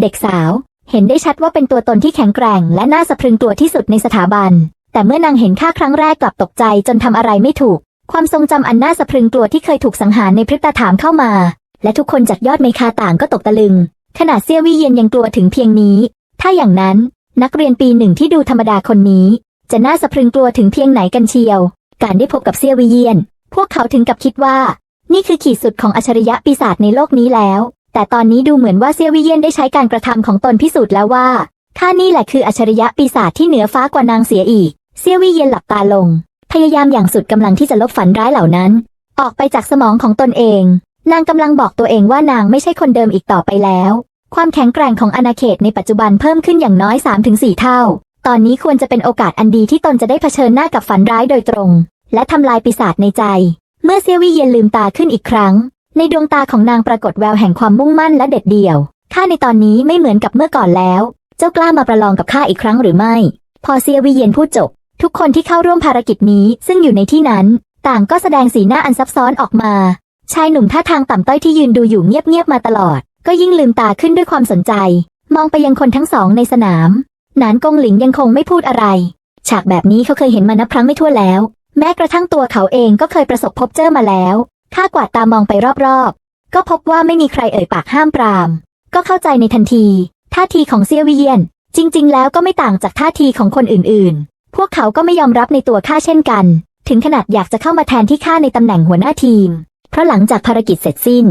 เด็กสาว เห็นได้ชัดว่าเป็นตัวตนที่แข็งแกร่ง และน่าสะพรึงกลัวที่สุดในสถาบัน แต่เมื่อนางเห็นข้าครั้งแรกกลับตกใจจนทำอะไรไม่ถูก ความทรงจำอันน่าสะพรึงกลัวที่เคยถูกสังหารในพริบตาถามเข้ามา และทุกคนจากยอดเมคาต่างก็ตกตะลึง ขนาดเซี่ยวี่เย็นยังกลัวถึงเพียงนี้ ถ้าอย่างนั้น นักเรียนปีหนึ่งที่ดูธรรมดาคนนี้ จะน่าสะพรึงกลัวถึงเพียงไหนกันเชียว การได้พบกับเซี่ยวี่เยียนพวกเขาถึงกับคิดว่า นี่คือขีดสุดของอัจฉริยะปีศาจในโลกนี้แล้ว แต่ตอนนี้ดูเหมือนว่าเซียวี่เยียนได้ใช้การกระทำของตนพิสูจน์แล้วว่าข้านี่แหละคืออัจฉริยะปีศาจที่เหนือฟ้ากว่านางเสียอีก เซียวี่เยียนหลับตาลง พยายามอย่างสุดกำลังที่จะลบฝันร้ายเหล่านั้น ออกไปจากสมองของตนเอง นางกำลังบอกตัวเองว่านางไม่ใช่คนเดิมอีกต่อไปแล้ว ความแข็งแกร่งของอาณาเขตในปัจจุบันเพิ่มขึ้นอย่างน้อย 3-4 เท่า ตอนนี้ควรจะเป็นโอกาสอันดีที่ตนจะได้เผชิญหน้ากับฝันร้ายโดยตรง และทำลายปีศาจในใจ เมื่อเซียวี่เย็นลืมตาขึ้นอีกครั้ง ในดวงตาของนางปรากฏแววแห่งความมุ่งมั่นและเด็ดเดี่ยว ข้าในตอนนี้ไม่เหมือนกับเมื่อก่อนแล้ว เจ้ากล้ามาประลองกับข้าอีกครั้งหรือไม่ พอเซียวีเย็นพูดจบ ทุกคนที่เข้าร่วมภารกิจนี้ซึ่งอยู่ในที่นั้น ต่างก็แสดงสีหน้าอันซับซ้อนออกมา ชายหนุ่มท่าทางต่ำต้อยที่ยืนดูอยู่เงียบๆมาตลอด ก็ยิ่งลืมตาขึ้นด้วยความสนใจ มองไปยังคนทั้งสองในสนาม นานกงหลิงยังคงไม่พูดอะไร ฉากแบบนี้เขาเคยเห็นมานับครั้งไม่ถ้วนแล้ว แม้กระทั่งตัวเขาเองก็เคยประสบพบเจอมาแล้ว ข้ากวาดตามองไปรอบๆ ก็พบว่าไม่มีใครเอ่ยปากห้ามปราม ก็เข้าใจในทันที ท่าทีของเซียเวียน จริง ๆ แล้วก็ไม่ต่างจากท่าทีของคนอื่นๆ พวกเขาก็ไม่ยอมรับในตัวข้าเช่นกัน ถึงขนาดอยากจะเข้ามาแทนที่ข้าในตำแหน่งหัวหน้าทีม เพราะหลังจากภารกิจเสร็จสิ้น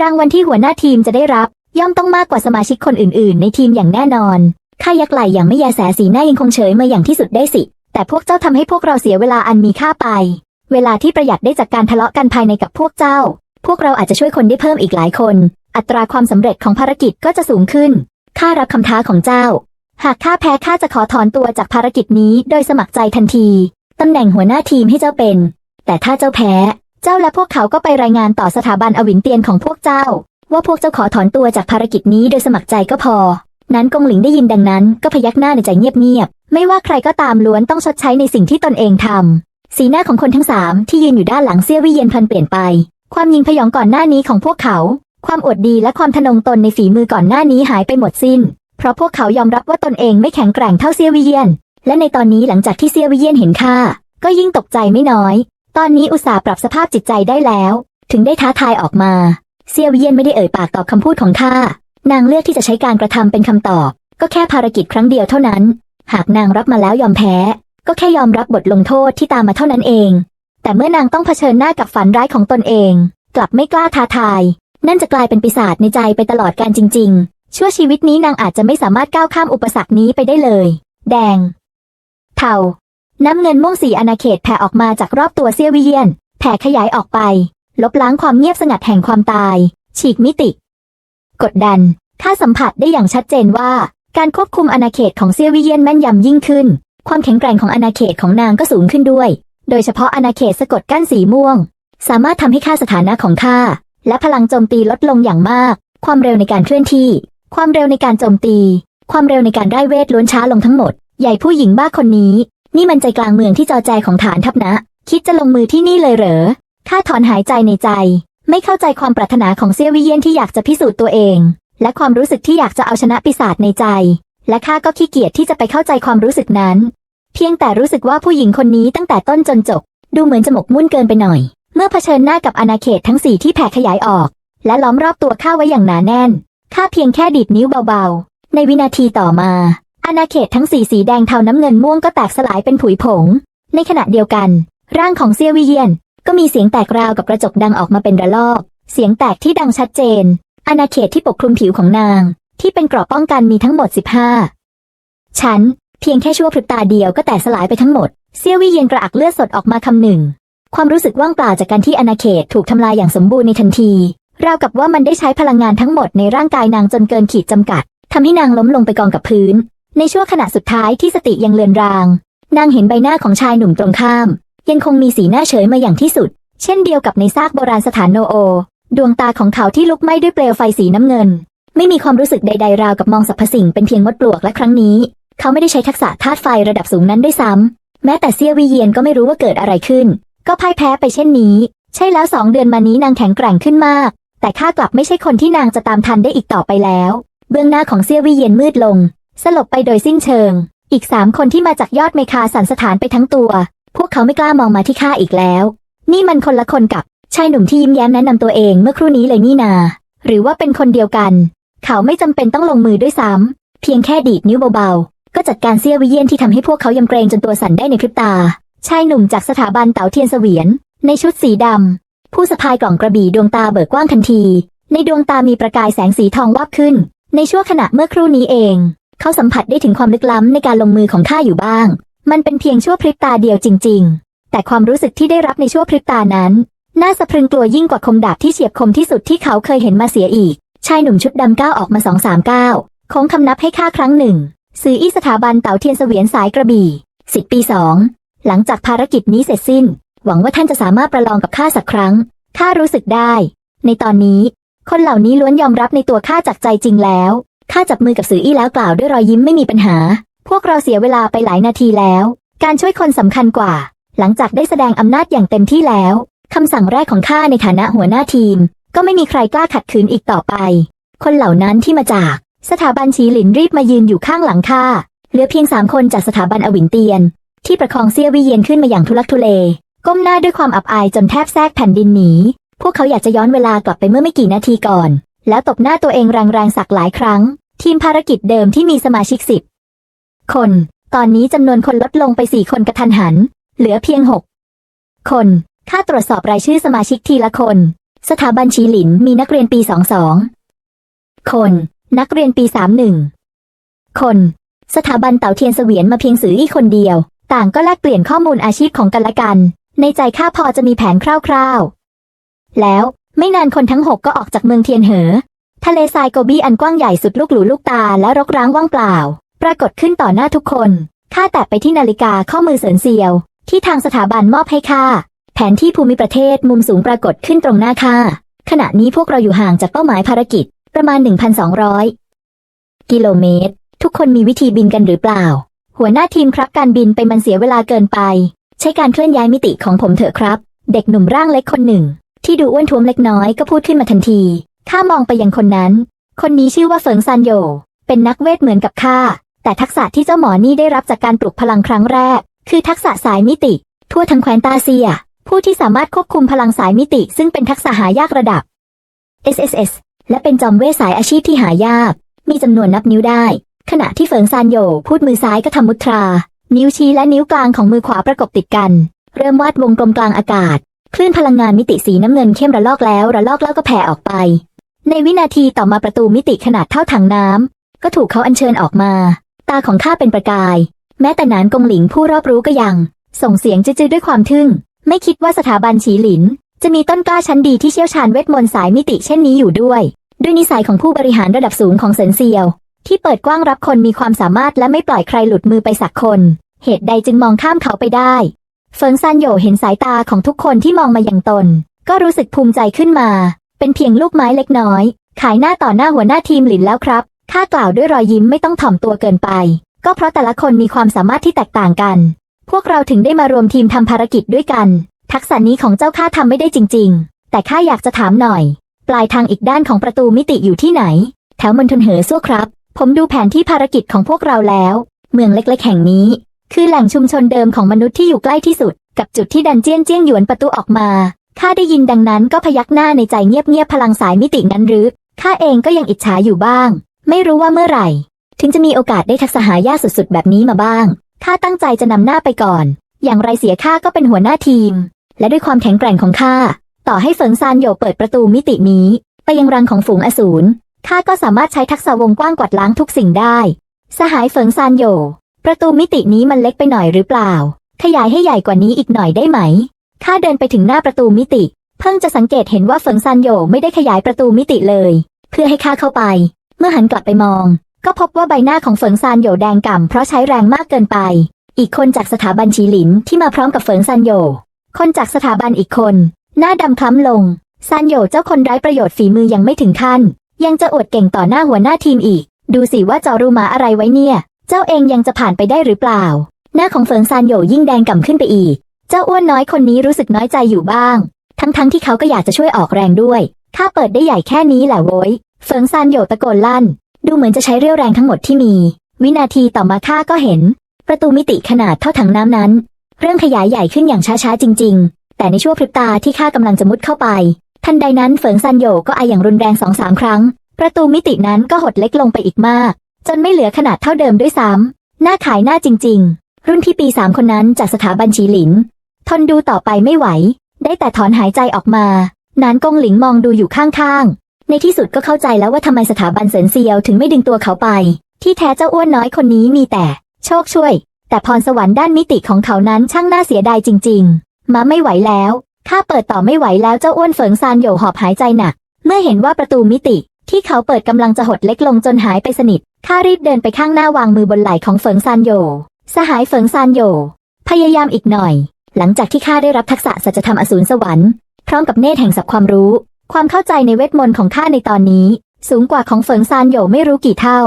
รางวัลที่หัวหน้าทีมจะได้รับ ย่อมต้องมากกว่าสมาชิกคนอื่น ๆ ในทีมอย่างแน่นอนข้ายักไหลอย่างไม่แยแสสีหน้ายังคงเฉยมาอย่างที่สุดได้สิ แต่พวกเจ้าทำให้พวกเราเสียเวลาอันมีค่าไป เวลาที่ประหยัดได้จากการทะเลาะกันภายในกับพวกเจ้า พวกเราอาจจะช่วยคนได้เพิ่มอีกหลายคน อัตราความสำเร็จของภารกิจก็จะสูงขึ้น ข้ารับคำท้าของเจ้า หากข้าแพ้ข้าจะขอถอนตัวจากภารกิจนี้โดยสมัครใจทันทีตำแหน่งหัวหน้าทีมให้เจ้าเป็น แต่ถ้าเจ้าแพ้ เจ้าและพวกเขาก็ไปรายงานต่อสถาบันอวินเตียนของพวกเจ้า ว่าพวกเจ้าขอถอนตัวจากภารกิจนี้โดยสมัครใจก็พอ นั้นกงหลิงได้ยินดังนั้นก็พยักหน้าในใจเงียบๆ ไม่ว่าใครก็ตามล้วนต้องชดใช้ในสิ่งที่ตนเองทำ สีหน้าของคนทั้งสามที่ยืนอยู่ด้านหลังเซี่ยวิเย็นพลันเปลี่ยนไป ความยิงพยองก่อนหน้านี้ของพวกเขา ความอดดีและความทะนงตนในฝีมือก่อนหน้านี้หายไปหมดสิ้น เพราะพวกเขายอมรับว่าตนเองไม่แข็งแกร่งเท่าเซี่ยวิเยียนและในตอนนี้หลังจากที่เซี่ยวิเยียนเห็นค่าก็ยิ่งตกใจไม่น้อย ตอนนี้อุตส่าห์ปรับสภาพจิตใจได้แล้ว ถึงได้ท้าทายออกมา เซียวิเยียนไม่ได้เอ่ยปากตอบคำพูดของข้า นางเลือกที่จะใช้การกระทำเป็นคำตอบ ก็แค่ภารกิจครั้งเดียวเท่านั้น หากนางรับมาแล้วยอมแพ้ ก็แค่ยอมรับบทลงโทษที่ตามมาเท่านั้นเอง แต่เมื่อนางต้องเผชิญหน้ากับฝันร้ายของตนเอง กลับไม่กล้าท้าทาย นั่นจะกลายเป็นปีศาจในใจไปตลอดการจริง ๆ ชั่วชีวิตนี้นางอาจจะไม่สามารถก้าวข้ามอุปสรรคนี้ไปได้เลย แดง เทาน้ำเงินม่วงสีอาณาเขตแผ่ออกมาจากรอบตัวเซียวิเยียน แผ่ขยายออกไป ลบล้างความเงียบสงัดแห่งความตาย ฉีกมิติ กดดันข้าสัมผัสได้อย่างชัดเจนว่า การควบคุมอาณาเขตของเซียวิเยียนแม่นยำยิ่งขึ้น ความแข็งแกร่งของอาณาเขตของนางก็สูงขึ้นด้วย โดยเฉพาะอาณาเขตสะกดกั้นสีม่วง สามารถทำให้ค่าสถานะของข้าและพลังโจมตีลดลงอย่างมาก ความเร็วในการเคลื่อนที่ ความเร็วในการโจมตี ความเร็วในการได้เวทล้วนช้าลงทั้งหมด ใหญ่ผู้หญิงบ้าคนนี้ นี่มันใจกลางเมืองที่จอแจของฐานทัพนะ คิดจะลงมือที่นี่เลยเหรอ ข้าถอนหายใจในใจ ไม่เข้าใจความปรารถนาของเซียวิเยียนที่อยากจะพิสูจน์ตัวเอง และความรู้สึกที่อยากจะเอาชนะปีศาจในใจ และข้าก็ขี้เกียจที่จะไปเข้าใจความรู้สึกนั้น เพียงแต่รู้สึกว่าผู้หญิงคนนี้ตั้งแต่ต้นจนจบ ดูเหมือนจะหมกมุ่นเกินไปหน่อย เมื่อเผชิญหน้ากับอาณาเขตทั้งสี่ที่แผ่ขยายออก และล้อมรอบตัวข้าไว้อย่างหนาแน่นข้าเพียงแค่ดีดนิ้วเบาๆ ในวินาทีต่อมา อาณาเขตทั้งสี่สีแดงเทาน้ำเงินม่วงก็แตกสลายเป็นผุยผง ในขณะเดียวกัน ร่างของเซียวิเยียน ก็มีเสียงแตกราวกับกระจกดังออกมาเป็นระลอก เสียงแตกที่ดังชัดเจน อาณาเขตที่ปกคลุมผิวของนาง ที่เป็นกราะป้องกันมีทั้งหมด 15 ชั้น เพียงแค่ชั่วพริบตาเดียวก็แตกสลายไปทั้งหมด เซียววิเยียนกระอักเลือดสดออกมาคำหนึ่ง ความรู้สึกว่างเปล่าจากการที่อาณาเขตถูกทำลายอย่างสมบูรณ์ในทันทีราวกับว่ามันได้ใช้พลังงานทั้งหมดในร่างกายนางจนเกินขีดจำกัดทำให้นางล้มลงไปกองกับพื้น ในช่วงขณะสุดท้ายที่สติยังเลือนราง นางเห็นใบหน้าของชายหนุ่มตรงข้าม ยังคงมีสีหน้าเฉยมาอย่างที่สุด เช่นเดียวกับในซากโบราณสถานโนโอ ดวงตาของเขาที่ลุกไหม้ด้วยเปลวไฟสีน้ำเงิน ไม่มีความรู้สึกใดๆราวกับมองสรรพสิ่งเป็นเพียงมดปลวกและครั้งนี้ เขาไม่ได้ใช้ทักษะธาตุไฟระดับสูงนั้นด้วยซ้ำแม้แต่เซียวิเยียนก็ไม่รู้ว่าเกิดอะไรขึ้น ก็พ่ายแพ้ไปเช่นนี้ ใช่แล้วสองเดือนมานี้นางแข็งแกร่งขึ้นมาก แต่ข้ากลับไม่ใช่คนที่นางจะตามทันได้อีกต่อไปแล้ว เบื้องหน้าของเซียวีเย็นมืดลง สลบไปโดยสิ้นเชิง อีกสามคนที่มาจากยอดเมคาสันสถานไปทั้งตัว พวกเขาไม่กล้ามองมาที่ข้าอีกแล้ว นี่มันคนละคนกับชายหนุ่มที่ยิ้มแย้มแนะนำตัวเองเมื่อครู่นี้เลยนี่นา หรือว่าเป็นคนเดียวกัน เขาไม่จำเป็นต้องลงมือด้วยซ้ำเพียงแค่ดีดนิ้วเบาๆ ก็จัดการเซี่ยวิเยียนที่ทำให้พวกเขายำเกรงจนตัวสั่นได้ในพริบตา ชายหนุ่มจากสถาบันเต๋าเทียนเสวียน ในชุดสีดำผู้สะพายกล่องกระบี่ดวงตาเบิกกว้างทันที ในดวงตามีประกายแสงสีทองวับขึ้น ในชั่วขณะเมื่อครู่นี้เอง เขาสัมผัสได้ถึงความลึกล้ำในการลงมือของข้าอยู่บ้าง มันเป็นเพียงชั่วพริบตาเดียวจริง ๆ แต่ความรู้สึกที่ได้รับในชั่วพริบตานั้น น่าสะพรึงกลัวยิ่งกว่าคมดาบที่เฉียบคมที่สุดที่เขาเคยเห็นมาเสียอีก ชายหนุ่มชุดดำก้าวออกมาสองสามก้าวโค้งคำนับให้ข้าครั้งหนึ่งซื้ออีสถาบันเต๋าเทียนเสวียนสายกระบี่สิบปีสองหลังจากภารกิจนี้เสร็จสิ้น หวังว่าท่านจะสามารถประลองกับข้าสักครั้งข้ารู้สึกได้ ในตอนนี้ คนเหล่านี้ล้วนยอมรับในตัวข้าจากใจจริงแล้วข้าจับมือกับสืออี้แล้วกล่าวด้วยรอยยิ้มไม่มีปัญหา พวกเราเสียเวลาไปหลายนาทีแล้ว การช่วยคนสำคัญกว่า หลังจากได้แสดงอำนาจอย่างเต็มที่แล้วคำสั่งแรกของข้าในฐานะหัวหน้าทีม ก็ไม่มีใครกล้าขัดขืนอีกต่อไป คนเหล่านั้นที่มาจากสถาบันชีหลินรีบมายืนอยู่ข้างหลังข้าเหลือเพียงสามคนจากสถาบันอวินเตียน ที่ประคองเซี่ยวิเยียนขึ้นมาอย่างทุลักทุเล ก้มหน้าด้วยความอับอายจนแทบแทรกแผ่นดินหนี พวกเขาอยากจะย้อนเวลากลับไปเมื่อไม่กี่นาทีก่อน แล้วตบหน้าตัวเองแรงๆสักหลายครั้ง ทีมภารกิจเดิมที่มีสมาชิกสิบคน ตอนนี้จำนวนคนลดลงไปสี่คนกระทันหัน เหลือเพียงหกคนค่าตรวจสอบรายชื่อสมาชิกทีละคน สถาบันชีหลินมีนักเรียนปีสองสองคน นักเรียนปีสามหนึ่งคน สถาบันเต่าเทียนเสวียนมาเพียงสื่ออีกคนเดียว ต่างก็แลกเปลี่ยนข้อมูลอาชีพของกันและกัน ในใจข้าพอจะมีแผนคร่าวๆ แล้วไม่นานคนทั้งหกก็ออกจากเมืองเทียนเหอ ทะเลทรายโกบี้อันกว้างใหญ่สุดลูกหลูลูกตาและรกร้างว่างเปล่า ปรากฏขึ้นต่อหน้าทุกคนข้าแตะไปที่นาฬิกาข้อมือเสินเซียว ที่ทางสถาบันมอบให้ข้า นที่ภูมิประเทศมุมสูงปรากฏขึ้นตรงหน้าข้าขณะนี้พวกเราอยู่ห่างจากเป้าหมายภารกิจประมาณ 1,200 กิโลเมตร ทุกคนมีวิธีบินกันหรือเปล่า หัวหน้าทีมครับการบินไปมันเสียเวลาเกินไป ใช้การเคลื่อนย้ายมิติของผมเถอะครับ เด็กหนุ่มร่างเล็กคนหนึ่ง ที่ดูอ้วนท้วมเล็กน้อยก็พูดขึ้นมาทันที ข้ามองไปยังคนนั้น คนนี้ชื่อว่าเฟิงซันโย เป็นนักเวทเหมือนกับข้า แต่ทักษะที่เจ้าหมอนี่ได้รับจากการปลุกพลังครั้งแรก คือทักษะสายมิติ ทั่วทั้งแคว้นตาเซีย ผู้ที่สามารถควบคุมพลังสายมิติ ซึ่งเป็นทักษะหายากระดับ SSS และเป็นจอมเวทสายอาชีพที่หายาก มีจำนวนนับนิ้วได้ ขณะที่เฟิงซานโยพูดมือซ้ายก็ทำมุตรา นิ้วชี้และนิ้วกลางของมือขวาประกบติดกัน เริ่มวาดวงกลมกลางอากาศ คลื่นพลังงานมิติสีน้ำเงินเข้มระลอกแล้วระลอกแล้วก็แผ่ออกไป ในวินาทีต่อมาประตูมิติขนาดเท่าถังน้ำก็ถูกเขาอัญเชิญออกมา ตาของข้าเป็นประกาย แม้แต่นานกงหลิงผู้รอบรู้ก็ยัง ส่งเสียงจื้อๆด้วยความทึ่ง ไม่คิดว่าสถาบันฉีหลิน จะมีต้นกล้าชั้นดีที่เชี่ยวชาญเวทมนต์สายมิติเช่นนี้อยู่ด้วย ด้วยนิสัยของผู้บริหารระดับสูงของเซินเซียว ที่เปิดกว้างรับคนมีความสามารถและไม่ปล่อยใครหลุดมือไปสักคน เหตุใดจึงมองข้ามเขาไปได้เฟิงซานโยเห็นสายตาของทุกคนที่มองมาอย่างตน ก็รู้สึกภูมิใจขึ้นมา เป็นเพียงลูกไม้เล็กน้อย ขายหน้าต่อหน้าหัวหน้าทีมหลินแล้วครับข้ากล่าวด้วยรอยยิ้มไม่ต้องถ่อมตัวเกินไป ก็เพราะแต่ละคนมีความสามารถที่แตกต่างกัน พวกเราถึงได้มารวมทีมทำภารกิจด้วยกัน ทักษะนี้ของเจ้าข้าทำไม่ได้จริง ๆ แต่ข้าอยากจะถามหน่อย ปลายทางอีกด้านของประตูมิติอยู่ที่ไหน แถวมณฑลเหอซั่วครับ ผมดูแผนที่ภารกิจของพวกเราแล้ว เมืองเล็กๆ แห่งนี้ คือแหล่งชุมชนเดิมของมนุษย์ที่อยู่ใกล้ที่สุด กับจุดที่ดันเจี้ยนเจี้ยงหยวนประตูออกมาข้าได้ยินดังนั้นก็พยักหน้าในใจเงียบๆพลังสายมิตินั้นหรือข้าเองก็ยังอิจฉาอยู่บ้าง ไม่รู้ว่าเมื่อไหร่ ถึงจะมีโอกาสได้ทักษะหายาสุดๆ แบบนี้มาบ้าง ข้าตั้งใจจะนำหน้าไปก่อน อย่างไรเสียข้าก็เป็นหัวหน้าทีม และด้วยความแข็งแกร่งของข้า ต่อให้เฟิงซานโยเปิดประตูมิตินี้ ไปยังรังของฝูงอสูร ข้าก็สามารถใช้ทักษะวงกว้างกวาดล้างทุกสิ่งได้ สหายเฟิงซานโย ประตูมิตินี้มันเล็กไปหน่อยหรือเปล่า ขยายให้ใหญ่กว่านี้อีกหน่อยได้ไหม ข้าเดินไปถึงหน้าประตูมิติ เพิ่งจะสังเกตเห็นว่าเฟิงซานโยไม่ได้ขยายประตูมิติเลย เพื่อให้ข้าเข้าไป เมื่อหันกลับไปมอง ก็พบว่าใบหน้าของเฟิงซานโยแดงก่ำเพราะใช้แรงมากเกินไป อีกคนจากสถาบันชีหลินที่มาพร้อมกับเฟิงซานโย คนจากสถาบันอีกคน หน้าดำคล้ำลง ซานโยเจ้าคนไร้ประโยชน์ฝีมือยังไม่ถึงขั้น ยังจะอวดเก่งต่อหน้าหัวหน้าทีมอีก ดูสิว่าจอรูมาอะไรไว้เนี่ย เจ้าเองยังจะผ่านไปได้หรือเปล่า หน้าของเฟิงซานโยยิ่งแดงก่ำขึ้นไปอีก เจ้าอ้วนน้อยคนนี้รู้สึกน้อยใจอยู่บ้าง ทั้งๆทที่เขาก็อยากจะช่วยออกแรงด้วยข้าเปิดได้ใหญ่แค่นี้แหละโว้ยเฟิงซานโยตะโกนลั่น ดูเหมือนจะใช้เรี่ยวแรงทั้งหมดที่มี วินาทีต่อมาข้าก็เห็น ประตูมิติขนาดเท่าถังน้ำนั้น เริ่มขยายใหญ่ขึ้นอย่างช้าๆจริง ๆ แต่ในชั่วพริบตาที่ข้ากำลังจะมุดเข้าไป ทันใดนั้นเฟิงซันโยก็ไออย่างรุนแรงสองสามครั้ง ประตูมิตินั้นก็หดเล็กลงไปอีกมาก จนไม่เหลือขนาดเท่าเดิมด้วยซ้ำหน้าขายหน้าจริง ๆ รุ่นพี่ปีสามคนนั้นจากสถาบันฉีหลิน ทนดูต่อไปไม่ไหว ได้แต่ถอนหายใจออกมานานกงหลิงมองดูอยู่ข้างๆ ในที่สุดก็เข้าใจแล้วว่าทำไมสถาบันเซินเซียวถึงไม่ดึงตัวเขาไป ที่แท้เจ้าอ้วนน้อยคนนี้มีแต่ โชคช่วย แต่พรสวรรค์ด้านมิติของเขานั้นช่างน่าเสียดายจริง ๆ มาไม่ไหวแล้วข้าเปิดต่อไม่ไหวแล้วเจ้าอ้วนเฟิงซานโยหอบหายใจหนัก เมื่อเห็นว่าประตูมิติ ที่เขาเปิดกำลังจะหดเล็กลงจนหายไปสนิทข้ารีบเดินไปข้างหน้าวางมือบนไหล่ของเฟิงซานโยสหายเฟิงซานโยพยายามอีกหน่อย หลังจากที่ข้าได้รับทักษะสัจธรรมอสูรสวรรค์พร้อมกับเนตรแห่งศักดิ์ความรู้ ความเข้าใจในเวทมนต์ของข้าในตอนนี้ สูงกว่าของเฟิงซานโยไม่รู้กี่เท่า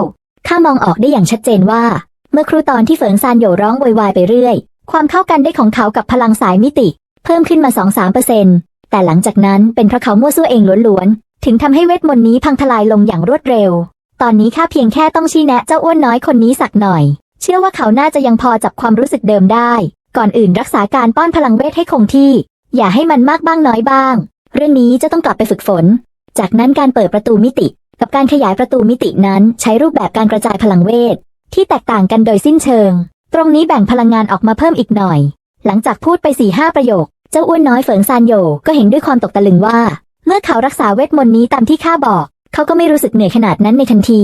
ข้ามองออกได้อย่างชัดเจนว่า เมื่อครูตอนที่เฟิงซานโยร้องโวยวายไปเรื่อย ความเข้ากันได้ของเขากับพลังสายมิติ เพิ่มขึ้นมา2-3เปอร์เซ็นต์แต่หลังจากนั้นเป็นเพราะเขามั่วซั่วเองล้วนๆ ถึงทำให้เวทมนต์นี้พังทลายลงอย่างรวดเร็ว ตอนนี้ข้าเพียงแค่ต้องชี้แนะเจ้าอ้วนน้อยคนนี้สักหน่อย เชื่อว่าเขาน่าจะยังพอจับความรู้สึกเดิมได้ ก่อนอื่นรักษาการป้อนพลังเวทให้คงที่ อย่าให้มันมากบ้างน้อยบ้าง เรื่องนี้จะต้องกลับไปฝึกฝน จากนั้นการเปิดประตูมิติ กับการขยายประตูมิตินั้นใช้รูปแบบการกระจายพลังเวท ที่แตกต่างกันโดยสิ้นเชิง ตรงนี้แบ่งพลังงานออกมาเพิ่มอีกหน่อย หลังจากพูดไป4ี่ห้าประโยค เจ้าอ้วนน้อยเฟิงซานโยก็เห็นด้วยความตกตะลึงว่า เมื่อเขารักษาเวทมนต์นี้ตามที่ข้าบอก เขาก็ไม่รู้สึกเหนื่อยขนาดนั้นในทันที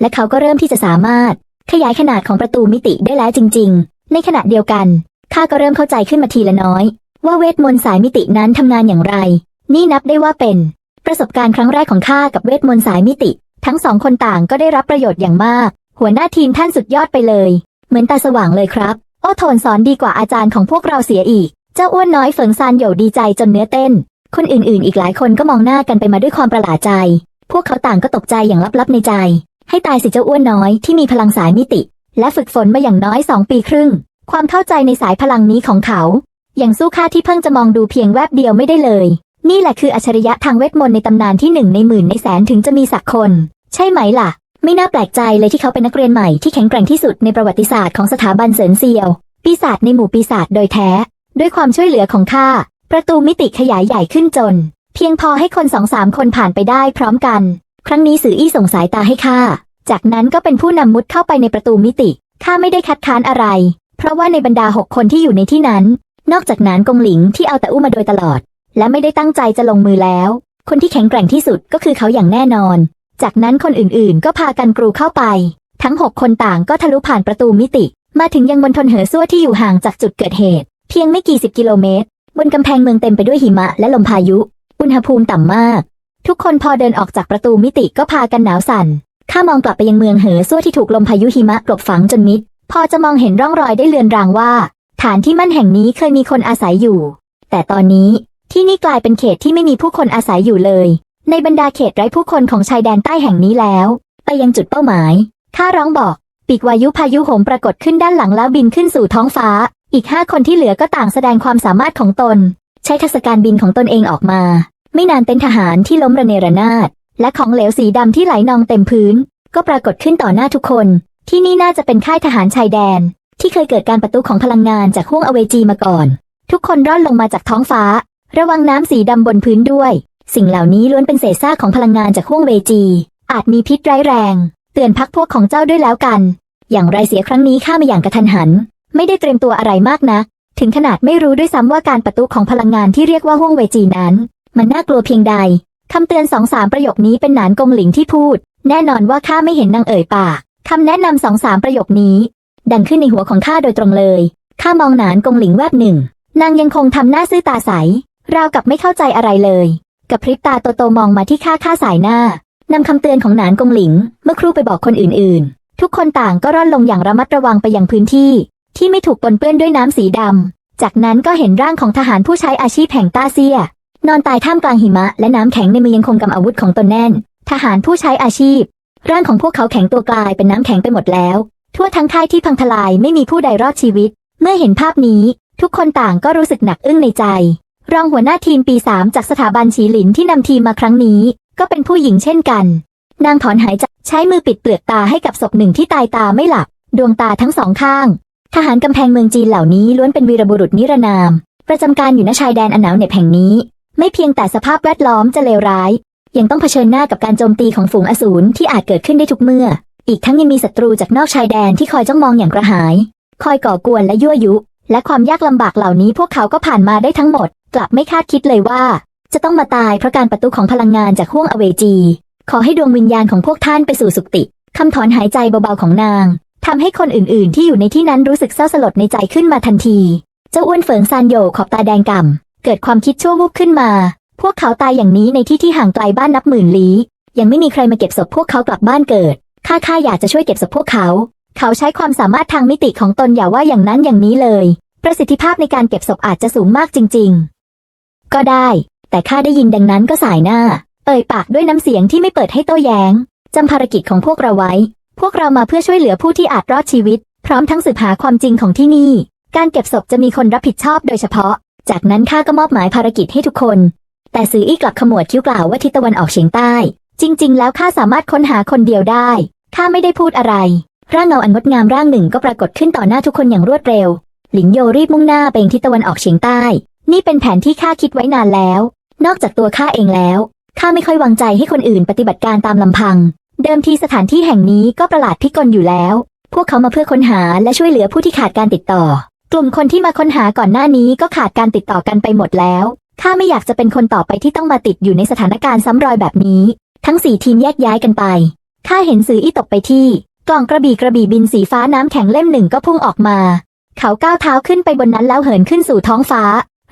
และเขาก็เริ่มที่จะสามารถ ขยายขนาดของประตูมิติได้แล้วจริง ๆ ในขณะเดียวกันข้าก็เริ่มเข้าใจขึ้นมาทีละน้อย ว่าเวทมนต์สายมิตินั้นทำงานอย่างไร นี่นับได้ว่าเป็น ประสบการณ์ครั้งแรกของข้ากับเวทมนต์สายมิติ ทั้งสองคนต่างก็ได้รับประโยชน์อย่างมาก หัวหน้าทีมท่านสุดยอดไปเลย เหมือนตาสว่างเลยครับ โอ้โทนสอนดีกว่าอาจารย์ของพวกเราเสียอีก เจ้าอ้วนน้อยเฟิงซานโหยวดีใจจนเนื้อเต้น คนอื่นๆ อีกหลายคนก็มองหน้ากันไปมาด้วยความประหลาดใจ พวกเขาต่างก็ตกใจอย่างลับๆในใจ ให้ตายสิเจ้าอ้วนน้อยที่มีพลังสายมิติ และฝึกฝนมาอย่างน้อยสองปีครึ่ง ความเข้าใจในสายพลังนี้ของเขา อย่างสู้ข้าที่เพิ่งจะมองดูเพียงแวบเดียวไม่ได้เลย นี่แหละคืออัจฉริยะทางเวทมนต์ในตำนานที่หนึ่งในหมื่นในแสนถึงจะมีสักคน ใช่ไหมล่ะ ไม่น่าแปลกใจเลยที่เขาเป็นนักเรียนใหม่ที่แข็งแกร่งที่สุดในประวัติศาสตร์ของสถาบันเซินเซียว ปีศาจในหมู่ปีศาจโดยแท้ ด้วยความช่วยเหลือของข้าประตูมิติขยายใหญ่ขึ้นจน เพียงพอให้คนสองสามคนผ่านไปได้พร้อมกัน ครั้งนี้สื่ออี้ส่งสายตาให้ข้าจากนั้นก็เป็นผู้นำมุดเข้าไปในประตูมิติข้าไม่ได้คัดค้านอะไร เพราะว่าในบรรดาหกคนที่อยู่ในที่นั้น นอกจากนานกงหลิงที่เอาแต่อู้มาโดยตลอด และไม่ได้ตั้งใจจะลงมือแล้ว คนที่แข็งแกร่งที่สุดก็คือเขาอย่างแน่นอน จากนั้นคนอื่นๆ ก็พากันกรูเข้าไป ทั้งหกคนต่างก็ทะลุผ่านประตูมิติ มาถึงยังบนทนเหอซั่วที่อยู่ห่างจากจุดเกิดเหตุ เพียงไม่กี่สิบกิโลเมตร บนกำแพงเมืองเต็มไปด้วยหิมะและลมพายุ อุณหภูมิต่ำมาก ทุกคนพอเดินออกจากประตูมิติก็พากันหนาวสั่นข้ามองกลับไปยังเมืองเหอซั่วที่ถูกลมพายุหิมะกลบฝังจนมิด พอจะมองเห็นร่องรอยได้เลือนรางว่า ฐานที่มั่นแห่งนี้เคยมีคนอาศัยอยู่ แต่ตอนนี้ ที่นี่กลายเป็นเขตที่ไม่มีผู้คนอาศัยอยู่เลย ในบรรดาเขตไร้ผู้คนของชายแดนใต้แห่งนี้แล้ว ไปยังจุดเป้าหมายข้าร้องบอก ปีกวายุพายุโหมปรากฏขึ้นด้านหลังแล้วบินขึ้นสู่ท้องฟ้า อีกห้าคนที่เหลือก็ต่างแสดงความสามารถของตน ใช้ทักษการบินของตนเองออกมา ไม่นานเต็นท์ทหารที่ล้มระเนระนาด และของเหลวสีดำที่ไหลนองเต็มพื้น ก็ปรากฏขึ้นต่อหน้าทุกคน ที่นี่น่าจะเป็นค่ายทหารชายแดน ที่เคยเกิดการประทุของพลังงานจากห้วงอเวจีมาก่อน ทุกคนร่อนลงมาจากท้องฟ้า ระวังน้ำสีดำบนพื้นด้วย สิ่งเหล่านี้ล้วนเป็นเศษซากของพลังงานจากห้วงเวจี อาจมีพิษร้ายแรง เตือนพักพวกของเจ้าด้วยแล้วกัน อย่างไรเสียครั้งนี้ข้ามาอย่างกระทันหัน ไม่ได้เตรียมตัวอะไรมากนะัก ถึงขนาดไม่รู้ด้วยซ้ำว่าการประทุของพลังงานที่เรียกว่าห้วงเวจีนั้น มันน่ากลัวเพียงใดคำเตือนสองสามประโยคนี้เป็นหนานกงหลิงที่พูด แน่นอนว่าข้าไม่เห็นนางเอ่ยปากคำแนะนำสองสามประโยคนี้ ดังขึ้นในหัวของข้าโดยตรงเลยข้ามองหนานกงหลิงแวบหนึ่ง นางยังคงทำหน้าซื่อตาใส ราวกับไม่เข้าใจอะไรเลย กับพริบตาโตๆมองมาที่ข้าข้าสายหน้านำคำเตือนของหนานกงหลิง เมื่อครูไปบอกคนอื่นๆ ทุกคนต่างก็ร่อนลงอย่างระมัดระวังไปยังพื้นที่ ที่ไม่ถูกปนเปื้อนด้วยน้ำสีดำ จากนั้นก็เห็นร่างของทหารผู้ใช้อาชีพแห่งต้าเซีย นอนตายท่ามกลางหิมะและน้ำแข็งในมือยังคงกำอาวุธของตนแน่น ทหารผู้ใช้อาชีพ ร่างของพวกเขาแข็งตัวกลายเป็นน้ำแข็งไปหมดแล้ว ทั่วทั้งค่ายที่พังทลายไม่มีผู้ใดรอดชีวิต เมื่อเห็นภาพนี้ ทุกคนต่างก็รู้สึกหนักอึ้งในใจ รองหัวหน้าทีมปีสามจากสถาบันฉีหลินที่นำทีมมาครั้งนี้ ก็เป็นผู้หญิงเช่นกัน นางถอนหายใจใช้มือปิดเปลือกตาให้กับศพหนึ่งที่ตายตาไม่หลับ ดวงตาทั้งสองข้าง ทหารกำแพงเมืองจีนเหล่านี้ล้วนเป็นวีรบุรุษนิรนาม ประจำการอยู่ณชายแดนอันหนาวเหน็บแห่งนี้ ไม่เพียงแต่สภาพแวดล้อมจะเลวร้าย ยังต้องเผชิญหน้ากับการโจมตีของฝูงอสูรที่อาจเกิดขึ้นได้ทุกเมื่อ อีกทั้งยังมีศัตรูจากนอกชายแดนที่คอยจ้องมองอย่างกระหาย คอยก่อกวนและยั่วยุ และความยากลำบากเหล่านี้พวกเขาก็ผ่านมาได้ทั้งหมด กลับไม่คาดคิดเลยว่า จะต้องมาตายเพราะการประตูของพลังงานจากห้วงอเวจี ขอให้ดวงวิญญาณของพวกท่านไปสู่สุคติคำถอนหายใจเบาๆของนางทำให้คนอื่นๆ ที่อยู่ในที่นั้นรู้สึกเศร้าสลดในใจขึ้นมาทันที เจ้าอ้วนเฟิงซานโยขอบตาแดงก่ำเกิดความคิดชั่ววูบขึ้นมา พวกเขาตายอย่างนี้ในที่ที่ห่างไกลบ้านนับหมื่นลี้ยังไม่มีใครมาเก็บศพพวกเขากลับบ้านเกิด ข้าข้าอยากจะช่วยเก็บศพพวกเขา เขาใช้ความสามารถทางมิติของตนอย่าว่าอย่างนั้นอย่างนี้เลย ประสิทธิภาพในการเก็บศพอาจจะสูงมากจริง ๆ ก็ได้ แต่ข้าได้ยินดังนั้นก็สายหน้า เอ่ยปากด้วยน้ำเสียงที่ไม่เปิดให้โต้แย้งจำภารกิจของพวกเราไว้ พวกเรามาเพื่อช่วยเหลือผู้ที่อาจรอดชีวิต พร้อมทั้งสืบหาความจริงของที่นี่ การเก็บศพจะมีคนรับผิดชอบโดยเฉพาะ จากนั้นข้าก็มอบหมายภารกิจให้ทุกคน แต่ซืออี้กลับขมวดคิ้วกล่าวว่าทิศตะวันออกเฉียงใต้ จริง ๆ แล้วข้าสามารถค้นหาคนเดียวได้ ข้าไม่ได้พูดอะไร ร่างเงาอันงดงามร่างหนึ่งก็ปรากฏขึ้นต่อหน้าทุกคนอย่างรวดเร็ว หลิงโยรีบมุ่งหน้าไปยังทิศตะวันออกเฉียงใต้ นี่เป็นแผนที่ข้าคิดไว้นานแล้ว นอกจากตัวข้าเองแล้วข้าไม่ค่อยวางใจให้คนอื่นปฏิบัติการตามลำพัง เดิมทีสถานที่แห่งนี้ก็ประหลาดพิกลอยู่แล้ว พวกเขามาเพื่อค้นหาและช่วยเหลือผู้ที่ขาดการติดต่อ กลุ่มคนที่มาค้นหาก่อนหน้านี้ก็ขาดการติดต่อกันไปหมดแล้วข้าไม่อยากจะเป็นคนต่อไปที่ต้องมาติดอยู่ในสถานการณ์ซ้ำรอยแบบนี้ ทั้งสี่ทีมแยกย้ายกันไปข้าเห็นสื่ออี้ตกไปที่ กล่องกระบี่กระบี่บินสีฟ้าน้ำแข็งเล่มหนึ่งก็พุ่งออกมา เขาก้าวเท้าขึ้นไปบนนั้นแล้วเหินขึ้นสู่ท้องฟ้า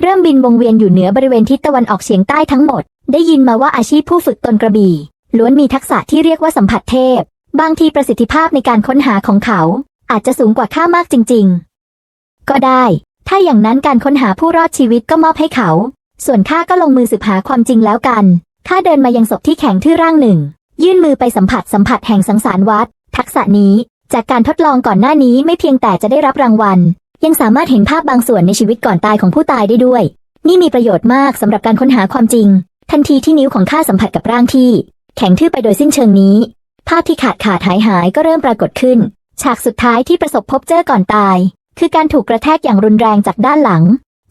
เริ่มบินวงเวียนอยู่เหนือบริเวณทิศตะวันออกเฉียงใต้ทั้งหมด ได้ยินมาว่าอาชีพผู้ฝึกตนกระบี่ ล้วนมีทักษะที่เรียกว่าสัมผัสเทพ บางทีประสิทธิภาพในการค้นหาของเขา อาจจะสูงกว่าข้ามากจริง ๆ ก็ได้ ถ้าอย่างนั้นการค้นหาผู้รอดชีวิตก็มอบให้เขา ส่วนข้าก็ลงมือสืบหาความจริงแล้วกันข้าเดินมายังศพที่แข็งทื่อร่างหนึ่ง ยื่นมือไปสัมผัสสัมผัสแห่งสังสารวัฏทักษะนี้จากการทดลองก่อนหน้านี้ไม่เพียงแต่จะได้รับรางวัล ยังสามารถเห็นภาพบางส่วนในชีวิตก่อนตายของผู้ตายได้ด้วย นี่มีประโยชน์มากสำหรับการค้นหาความจริง ทันทีที่นิ้วของข้าสัมผัสกับร่างที่ แข็งทื่อไปโดยสิ้นเชิงนี้ ภาพที่ขาดขาดหายหายก็เริ่มปรากฏขึ้น ฉากสุดท้ายที่ประสบพบเจอก่อนตาย คือการถูกกระแทกอย่างรุนแรงจากด้านหลัง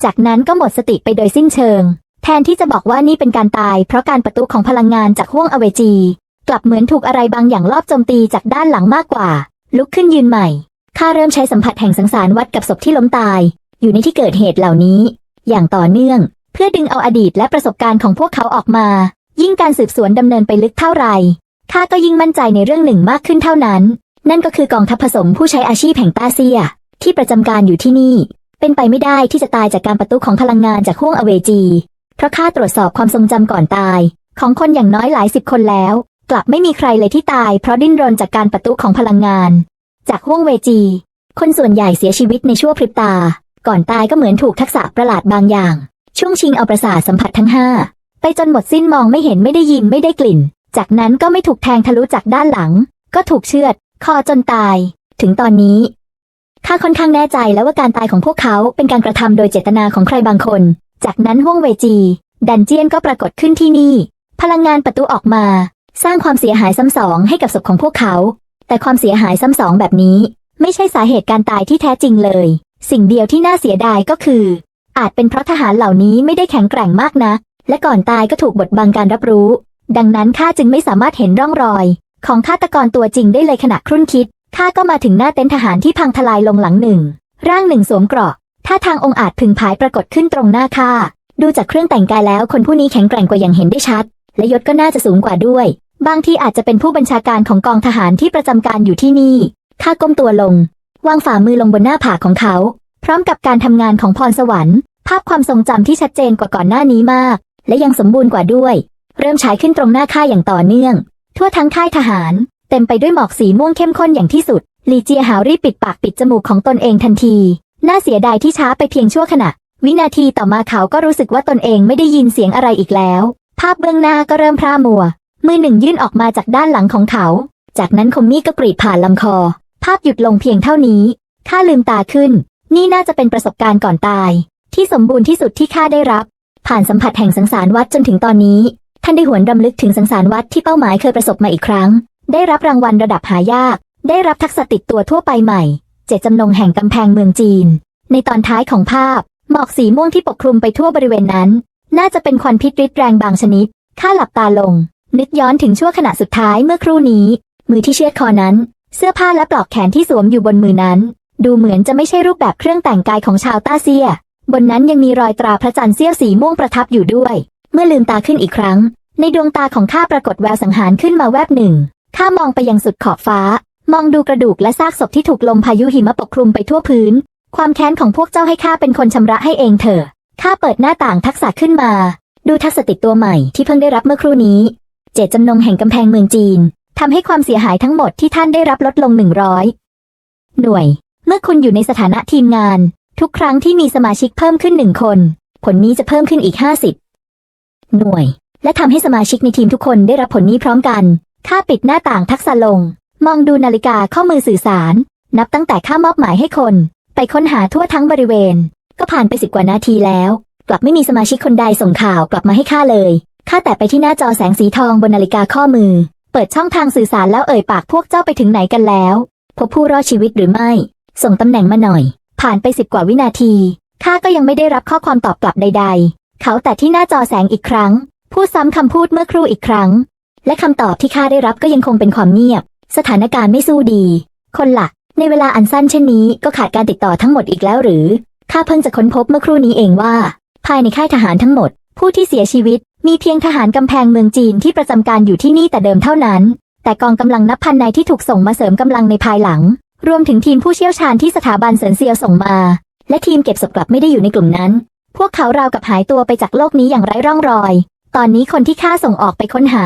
จากนั้นก็หมดสติไปโดยสิ้นเชิง แทนที่จะบอกว่านี่เป็นการตาย เพราะการประตุของพลังงานจากห้วงอเวจี กลับเหมือนถูกอะไรบางอย่างลอบโจมตีจากด้านหลังมากกว่า ลุกขึ้นยืนใหม่ ข้าเริ่มใช้สัมผัสแห่งสังสารวัดกับศพที่ล้มตาย อยู่ในที่เกิดเหตุเหล่านี้ อย่างต่อเนื่อง เพื่อดึงเอาอดีตและประสบการณ์ของพวกเขาออกมา ยิ่งการสืบสวนดำเนินไปลึกเท่าไหร่ข้าก็ยิ่งมั่นใจในเรื่องหนึ่งมากขึ้นเท่านั้น นั่นก็คือกองทัพผสมผู้ใช้อาชีพแห่งต้าเซีย ที่ประจำการอยู่ที่นี่ เป็นไปไม่ได้ที่จะตายจากการประตุของพลังงานจากห้วงอเวจี เพราะข้าตรวจสอบความทรงจำก่อนตาย ของคนอย่างน้อยหลายสิบคนแล้ว กลับไม่มีใครเลยที่ตายเพราะดิ้นรนจากการประตุของพลังงาน จากห้วงเวจี คนส่วนใหญ่เสียชีวิตในชั่วพริบตา ก่อนตายก็เหมือนถูกทักษะประหลาดบางอย่าง ช่วงชิงเอาประสาทสัมผัสทั้งห้าไปจนหมดสิ้นมองไม่เห็นไม่ได้ยินไม่ได้กลิ่น จากนั้นก็ไม่ถูกแทงทะลุจากด้านหลัง ก็ถูกเชือด คอจนตาย ถึงตอนนี้ข้าค่อนข้างแน่ใจแล้วว่าการตายของพวกเขาเป็นการกระทำโดยเจตนาของใครบางคน จากนั้นห้วงเวจี ดันเจียนก็ปรากฏขึ้นที่นี่ พลังงานประตูออกมา สร้างความเสียหายซ้ำสองให้กับศพของพวกเขา แต่ความเสียหายซ้ำสองแบบนี้ ไม่ใช่สาเหตุการตายที่แท้จริงเลย สิ่งเดียวที่น่าเสียดายก็คือ อาจเป็นเพราะทหารเหล่านี้ไม่ได้แข็งแกร่งมากนะและก่อนตายก็ถูกบดบังการรับรู้ ดังนั้นข้าจึงไม่สามารถเห็นร่องรอย ของฆาตกรตัวจริงได้เลยขณะครุ่นคิดข้าก็มาถึงหน้าเต็นท์ทหารที่พังทลายลงหลังหนึ่ง ร่างหนึ่งสวมเกราะท่าทางองอาจพึงผายปรากฏขึ้นตรงหน้าข้าดูจากเครื่องแต่งกายแล้วคนผู้นี้แข็งแกร่งกว่าอย่างเห็นได้ชัด และยศก็น่าจะสูงกว่าด้วย บางทีอาจจะเป็นผู้บัญชาการของกองทหารที่ประจำการอยู่ที่นี่ ข้าก้มตัวลง วางฝ่ามือลงบนหน้าผากของเขา พร้อมกับการทำงานของพรสวรรค์ ภาพความทรงจำที่ชัดเจนกว่าก่อนหน้านี้มาก และยังสมบูรณ์กว่าด้วย เริ่มฉายขึ้นตรงหน้าค่ายอย่างต่อเนื่อง ทั่วทั้งค่ายทหาร เต็มไปด้วยหมอกสีม่วงเข้มข้นอย่างที่สุด ลีเจียหาวรีบปิดปากปิดจมูกของตนเองทันที น่าเสียดายที่ช้าไปเพียงชั่วขณะ วินาทีต่อมาเขาก็รู้สึกว่าตนเองไม่ได้ยินเสียงอะไรอีกแล้ว ภาพเบื้องหน้าก็เริ่มพร่ามัว มือหนึ่งยื่นออกมาจากด้านหลังของเขา จากนั้นคมมีดก็กรีดผ่านลำคอ ภาพหยุดลงเพียงเท่านี้ ข้าลืมตาขึ้น นี่น่าจะเป็นประสบการณ์ก่อนตาย ที่สมบูรณ์ที่สุดที่ข้าได้รับ ผ่านสัมผัสแห่งสังสารวัฏจนถึงตอนนี้ ท่านได้หวนรำลึกถึงสังสารวัฏที่เป้าหมายเคยประสบมาอีกครั้ง ได้รับรางวัลระดับหายาก ได้รับทักษะติดตัวทั่วไปใหม่ เจตจำนงแห่งกำแพงเมืองจีน ในตอนท้ายของภาพ หมอกสีม่วงที่ปกคลุมไปทั่วบริเวณนั้น น่าจะเป็นควันพิษริดแรงบางชนิด ข้าหลับตาลง นึกย้อนถึงช่วงขณะสุดท้ายเมื่อครู่นี้ มือที่เชือดคอนั้น เสื้อผ้าและปลอกแขนที่สวมอยู่บนมือนั้น ดูเหมือนจะไม่ใช่รูปแบบเครื่องแต่งกายของชาวต้าเซีย บนนั้นยังมีรอยตราพระจันทร์เสี้ยวสีม่วงประทับอยู่ด้วย เมื่อลืมตาขึ้นอีกครั้ง ในดวงตาของข้าปรากฏแววสังหารขึ้นมาแวบหนึ่งข้ามองไปยังสุดขอบฟ้า มองดูกระดูกและซากศพที่ถูกลมพายุหิมะปกคลุมไปทั่วพื้น ความแค้นของพวกเจ้าให้ข้าเป็นคนชำระให้เองเถอะข้าเปิดหน้าต่างทักษะขึ้นมา ดูทักษะติดตัวใหม่ที่เพิ่งได้รับเมื่อครู่นี้ เจตจำนงแห่งกำแพงเมืองจีนทำให้ความเสียหายทั้งหมดที่ท่านได้รับลดลงหนึ่งร้อยหน่วย เมื่อคุณอยู่ในสถานะทีมงาน ทุกครั้งที่มีสมาชิกเพิ่มขึ้นหนึ่งคน ผลนี้จะเพิ่มขึ้นอีกห้าสิบหน่วย และทำให้สมาชิกในทีมทุกคนได้รับผลนี้พร้อมกันข้าปิดหน้าต่างทักษะลง มองดูนาฬิกาข้อมือสื่อสาร นับตั้งแต่ข้ามอบหมายให้คน ไปค้นหาทั่วทั้งบริเวณ ก็ผ่านไปสิบกว่านาทีแล้ว กลับไม่มีสมาชิกคนใดส่งข่าวกลับมาให้ข้าเลย ข้าแต่ไปที่หน้าจอแสงสีทองบนนาฬิกาข้อมือ เปิดช่องทางสื่อสารแล้วเอ่ยปากพวกเจ้าไปถึงไหนกันแล้ว พบผู้รอดชีวิตหรือไม่ ส่งตำแหน่งมาหน่อย ผ่านไปสิบกว่าวินาที ข้าก็ยังไม่ได้รับข้อความตอบกลับใด ๆ เขาแต่ที่หน้าจอแสงอีกครั้ง พูดซ้ำคำพูดเมื่อครู่อีกครั้ง และคำตอบที่ข้าได้รับก็ยังคงเป็นความเงียบ สถานการณ์ไม่สู้ดี คนหลัก ในเวลาอันสั้นเช่นนี้ก็ขาดการติดต่อทั้งหมดอีกแล้วหรือ ข้าเพิ่งจะค้นพบเมื่อครู่นี้เองว่า ภายในค่ายทหารทั้งหมด ผู้ที่เสียชีวิต มีเพียงทหารกำแพงเมืองจีนที่ประจำการอยู่ที่นี่แต่เดิมเท่านั้น แต่กองกำลังนับพันนายที่ถูกส่งมาเสริมกำลังในภายหลัง รวมถึงทีมผู้เชี่ยวชาญที่สถาบันเซินเซียวส่งมา และทีมเก็บศพกลับไม่ได้อยู่ในกลุ่มนั้น พวกเขาราวกับหายตัวไปจากโลกนี้อย่างไร้ร่องรอย ตอนนี้คนที่ข้าส่งออกไปค้นหา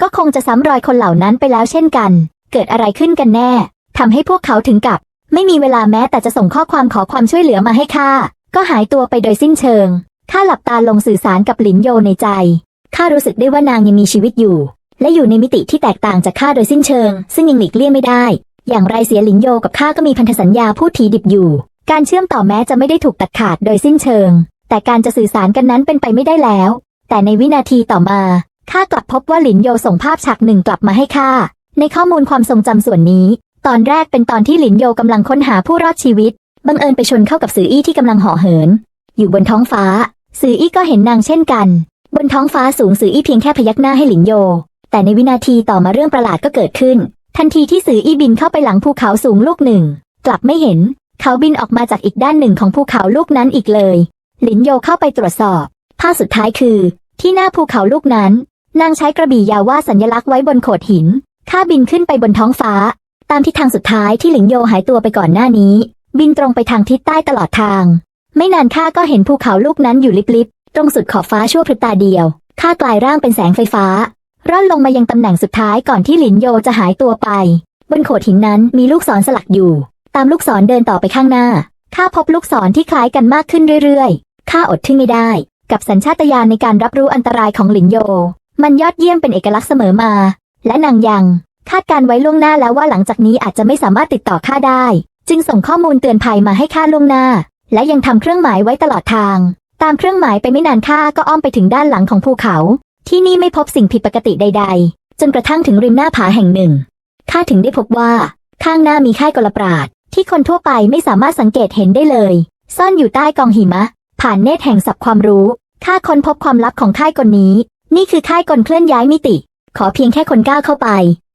ก็คงจะซ้ำรอยคนเหล่านั้นไปแล้วเช่นกัน เกิดอะไรขึ้นกันแน่ทำให้พวกเขาถึงกับ ไม่มีเวลาแม้แต่จะส่งข้อความขอความช่วยเหลือมาให้ข้าก็หายตัวไปโดยสิ้นเชิง ข้าหลับตาลงสื่อสารกับหลินโยในใจ ข้ารู้สึกได้ว่านางยังมีชีวิตอยู่ และอยู่ในมิติที่แตกต่างจากข้าโดยสิ้นเชิง ซึ่งยังหลีกเลี่ยงไม่ได้ อย่างไรเสียหลินโยกับข้าก็มีพันธสัญญาพูดถีดิบอยู่ การเชื่อมต่อแม้จะไม่ได้ถูกตัดขาดโดยสิ้นเชิง แต่การจะสื่อสารกันนั้นเป็นไปไม่ได้แล้ว แต่ในวินาทีต่อมา ข้ากลับพบว่าหลินโยส่งภาพฉากหนึ่งกลับมาให้ข้า ในข้อมูลความทรงจำส่วนนี้ ตอนแรกเป็นตอนที่หลินโยกำลังค้นหาผู้รอดชีวิต บังเอิญไปชนเข้ากับสืออี้ที่กำลังห่อเหิน อยู่บนท้องฟ้า สืออี้ก็เห็นนางเช่นกัน บนท้องฟ้าสูงสืออี้เพียงแค่พยักหน้าให้หลินโย แต่ในวินาทีต่อมาเรื่องประหลาดก็เกิดขึ้น ทันทีที่สืออี้บินเข้าไปหลังภูเขาสูงลูกหนึ่ง กลับไม่เห็น เขาบินออกมาจากอีกด้านหนึ่งของภูเขาลูกนั้นอีกเลย หลินโยเข้าไปตรวจสอบ ภาพสุดท้ายคือ ที่หน้าภูเขาลูกนั้น นางใช้กระบี่ยาววาสัญลักษณ์ไว้บนโขดหิน ข้าบินขึ้นไปบนท้องฟ้า ตามทิศทางสุดท้ายที่หลิงโยหายตัวไปก่อนหน้านี้ บินตรงไปทางทิศใต้ตลอดทาง ไม่นานข้าก็เห็นภูเขาลูกนั้นอยู่ลิบๆ ตรงสุดขอบฟ้าชั่วพริบตาเดียว ข้ากลายร่างเป็นแสงไฟฟ้า ร่อนลงมายังตำแหน่งสุดท้ายก่อนที่หลินโยจะหายตัวไป บนโขดหินนั้นมีลูกศรสลักอยู่ ตามลูกศรเดินต่อไปข้างหน้า ข้าพบลูกศรที่คล้ายกันมากขึ้นเรื่อยๆ ข้าอดทึ่งไม่ได้ กับสัญชาตญาณในการรับรู้อันตรายของหลินโย มันยอดเยี่ยมเป็นเอกลักษณ์เสมอมา และนางยังคาดการไว้ล่วงหน้าแล้วว่าหลังจากนี้อาจจะไม่สามารถติดต่อข้าได้ จึงส่งข้อมูลเตือนภัยมาให้ข้าล่วงหน้า และยังทำเครื่องหมายไว้ตลอดทาง ตามเครื่องหมายไปไม่นานข้าก็อ้อมไปถึงด้านหลังของภูเขา ที่นี่ไม่พบสิ่งผิดปกติใด ๆ จนกระทั่งถึงริมหน้าผาแห่งหนึ่งข้าถึงได้พบว่า ข้างหน้ามีค่ายกลปราดที่คนทั่วไปไม่สามารถสังเกตเห็นได้เลย ซ่อนอยู่ใต้กองหิมะ ผ่านเนตรแห่งศัพท์ความรู้ข้าค้นพบความลับของค่ายกลนี้ นี่คือค่ายกลเคลื่อนย้ายมิติ ขอเพียงแค่คนก้าวเข้าไป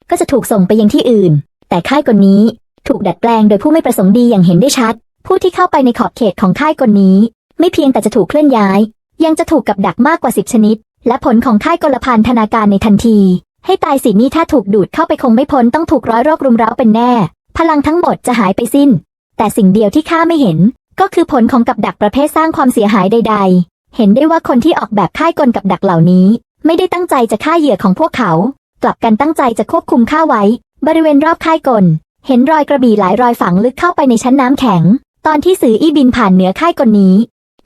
ก็จะถูกส่งไปยังที่อื่น แต่ค่ายกลนี้ถูกดัดแปลงโดยผู้ไม่ประสงค์ดีอย่างเห็นได้ชัด ผู้ที่เข้าไปในขอบเขตของค่ายกลนี้ ไม่เพียงแต่จะถูกเคลื่อนย้าย ยังจะถูกกับดักมากกว่าสิบชนิด และผลของค่ายกลพันธนาการในทันที ให้ตายสินี่ถ้าถูกดูดเข้าไปคงไม่พ้นต้องถูกร้อยโรครุมเร้าเป็นแน่ พลังทั้งหมดจะหายไปสิ้น แต่สิ่งเดียวที่ข้าไม่เห็น ก็คือผลของกับดักประเภทสร้างความเสียหายใด ๆ เห็นได้ว่าคนที่ออกแบบค่ายกลกับดักเหล่านี้ ไม่ได้ตั้งใจจะฆ่าเหยื่อของพวกเขา กลับกันตั้งใจจะควบคุมค่าไว้ บริเวณรอบค่ายกลเห็นรอยกระบี่หลายรอยฝังลึกเข้าไปในชั้นน้ำแข็ง ตอนที่สืออี้บินผ่านเหนือค่ายกลนี้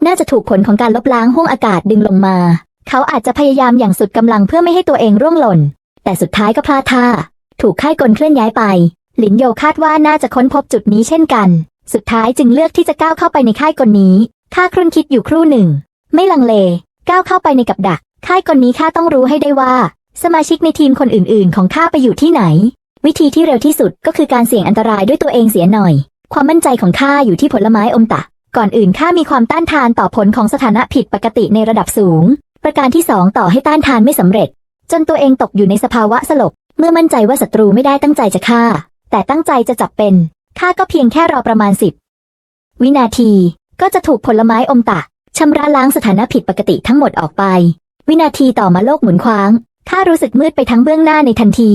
น่าจะถูกผลของการลบล้างห้วงอากาศดึงลงมา เขาอาจจะพยายามอย่างสุดกำลังเพื่อไม่ให้ตัวเองร่วงหล่น แต่สุดท้ายก็พลาดท่า ถูกค่ายกลเคลื่อนย้ายไป หลินโยคาดว่าน่าจะค้นพบจุดนี้เช่นกัน สุดท้ายจึงเลือกที่จะก้าวเข้าไปในค่ายกลนี้ข้าครุ่นคิดอยู่ครู่หนึ่ง ไม่ลังเล ก้าวเข้าไปในกับดัก ค่ายกลนี้ข้าต้องรู้ให้ได้ว่า สมาชิกในทีมคนอื่น ๆ ของข้าไปอยู่ที่ไหน วิธีที่เร็วที่สุดก็คือการเสี่ยงอันตรายด้วยตัวเองเสียหน่อย ความมั่นใจของข้าอยู่ที่ผลไม้อมตะ ก่อนอื่นข้ามีความต้านทานต่อผลของสถานะผิดปกติในระดับสูง ประการที่สองต่อให้ต้านทานไม่สำเร็จ จนตัวเองตกอยู่ในสภาวะสลบ เมื่อมั่นใจว่าศัตรูไม่ได้ตั้งใจจะฆ่า แต่ตั้งใจจะจับเป็นข้าก็เพียงแค่รอประมาณสิบวินาทีก็จะถูกผลไม้อมตะชำระล้างสถานะผิดปกติทั้งหมดออกไป วินาทีต่อมาโลกหมุนคว้างข้ารู้สึกมืดไปทั้งเบื้องหน้าในทันที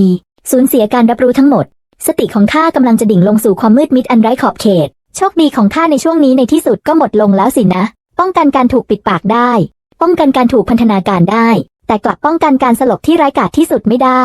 สูญเสียการรับรู้ทั้งหมด สติของข้ากำลังจะดิ่งลงสู่ความมืดมิดอันไร้ขอบเขต โชคดีของข้าในช่วงนี้ในที่สุดก็หมดลงแล้วสินะ ป้องกันการถูกปิดปากได้ ป้องกันการถูกพันธนาการได้ แต่กลับป้องกันการสลบที่ไร้กาจที่สุดไม่ได้